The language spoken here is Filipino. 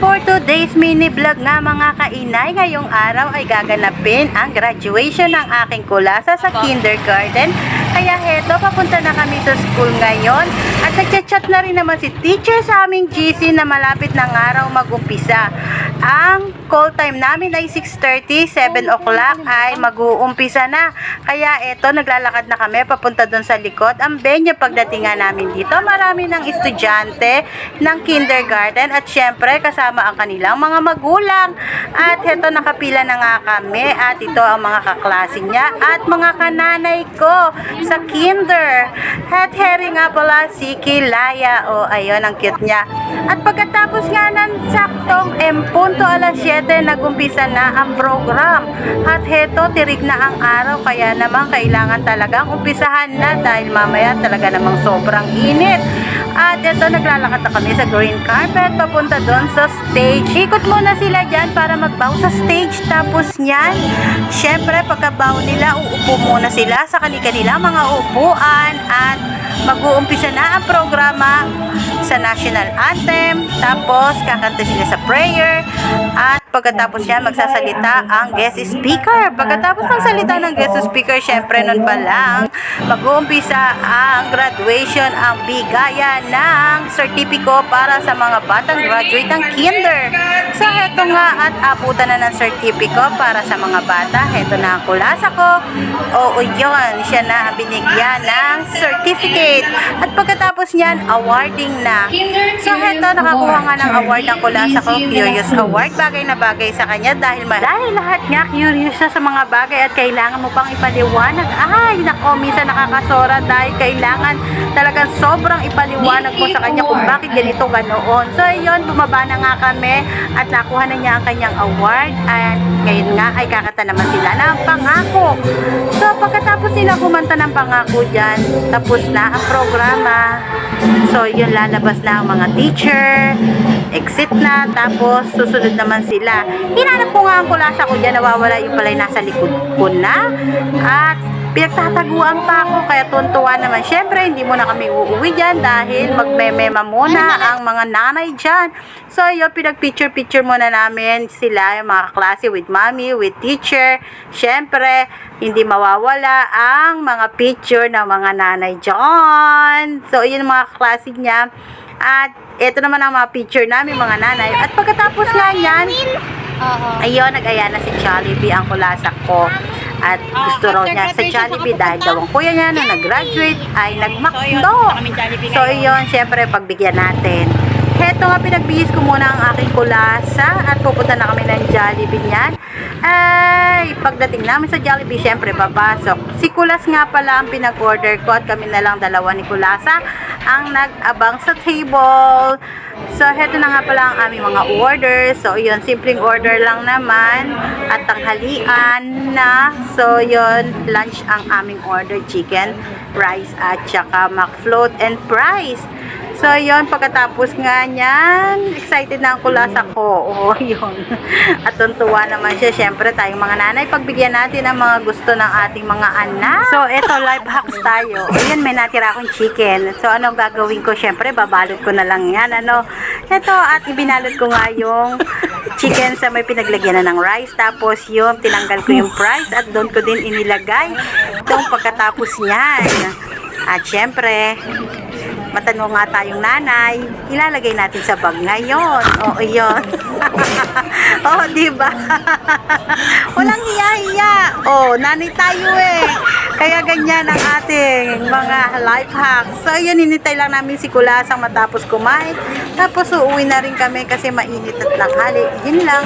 for today's mini vlog nga mga kainay, ngayong araw ay gaganapin ang graduation ng aking kulasa sa kindergarten. Kaya heto, papunta na kami sa school ngayon. At nagchat-chat na rin naman si teacher sa aming GC na malapit ng araw mag-umpisa. Ang call time namin ay 6.30, 7 o'clock ay mag-uumpisa na. Kaya eto, naglalakad na kami papunta doon sa likod. Ang venue pagdating namin dito, marami ng estudyante ng kindergarten at syempre kasama ang kanilang mga magulang. At heto, nakapila na nga kami at ito ang mga kaklase niya at mga kananay ko sa kinder. At Harry nga pala si Kilaya. O, ayun, ang cute niya. At pagkatapos nga ng saktong M. punto alas 7, nagumpisa na ang program. At heto, tirik na ang araw. Kaya naman, kailangan talagang umpisahan na dahil mamaya talaga namang sobrang init. At ito, naglalakad na kami sa green carpet papunta doon sa stage. Ikot muna sila dyan para magbaw sa stage. Tapos niyan, syempre pagkabaw nila, uupo muna sila sa kanilang mga upuan at mag-uumpisa na ang programa sa national anthem. Tapos, kakanta sila sa prayer. At pagkatapos yan, magsasalita ang guest speaker. Pagkatapos ng salita ng guest speaker, syempre nun pa lang, mag-uumpisa ang graduation, ang bigayan ng sertipiko para sa mga batang graduate ng kinder. So, heto nga at abutan na ng sertipiko para sa mga bata. Heto na ang kulasa ko. Oo, yun. Siya na ang binigyan ng certificate. At pagkatapos niyan, awarding na. So, heto, nakakuha nga ng award ng kulasa ko. Curious Award. Bagay na bagay sa kanya dahil, ma- dahil lahat nga curious siya sa mga bagay at kailangan mo pang ipaliwanag. Ay, nako, minsan nakakasora dahil kailangan talagang sobrang ipaliwanag mo sa kanya kung bakit ganito ganoon. So, yun, bumaba na nga kami at nakuha na niya ang kanyang award. At ngayon nga ay kakata naman sila ng pangako. So, pagkatapos nila kumanta ng pangako dyan, tapos na ang programa. So, yun, lalabas na ang mga teacher, exit na, tapos susunod naman sila. Hinanap ko nga ang kulasa ko dyan, nawawala yung palay nasa likod ko na. At pinagtataguan pa ako, kaya tuntuan naman. Siyempre, hindi mo na kami uuwi dyan dahil magmemema muna ang mga nanay dyan. So, yun, pinag-picture-picture muna namin sila, yung mga klase with mommy, with teacher. Siyempre, hindi mawawala ang mga picture ng mga nanay dyan. So, yun mga klase niya. At ito naman ang mga picture namin, mga nanay. At pagkatapos nga yan, ayun, nag-aya na si Jollibee ang kulasak ko. At gusto raw niya sa Jollibee dahil daw ang kuya niya na nag-graduate ay nagmakdo. So, yun, syempre, pagbigyan natin. Heto nga, pinagbihis ko muna ang aking kulasa at pupunta na kami ng Jollibee niyan. Ay, pagdating namin sa Jollibee, syempre, papasok. Si Kulas nga pala ang pinag-order ko at kami na lang dalawa ni Kulasa ang nag-abang sa table. So, heto na nga pala ang aming mga orders. So, yun, simpleng order lang naman. At tanghalian na. So, yun, lunch ang aming order. Chicken, rice, at saka McFloat and fries. So, yun, pagkatapos nga niyan, excited na ang kulasa ko. Oo, yun. At tuntuwa naman siya. Siyempre, tayong mga nanay, pagbigyan natin ang mga gusto ng ating mga anak. So, eto, life hacks tayo. Ayun, may natira akong chicken. So, ano gagawin ko? Siyempre, babalot ko na lang yan. Ano? Eto, at ibinalot ko nga yung chicken sa may pinaglagyan na ng rice. Tapos, yung tinanggal ko yung fries at doon ko din inilagay. Itong pagkatapos niyan. At syempre, matanong nga tayong nanay, ilalagay natin sa bag ngayon. Oo, yun. Oo, di ba? Walang hiya-hiya. Oo, nanay tayo eh. Kaya ganyan ang ating mga life hacks. So, yun, hinintay lang namin si Kulasang matapos kumain. Tapos, uuwi na rin kami kasi mainit at langhali. Yun lang.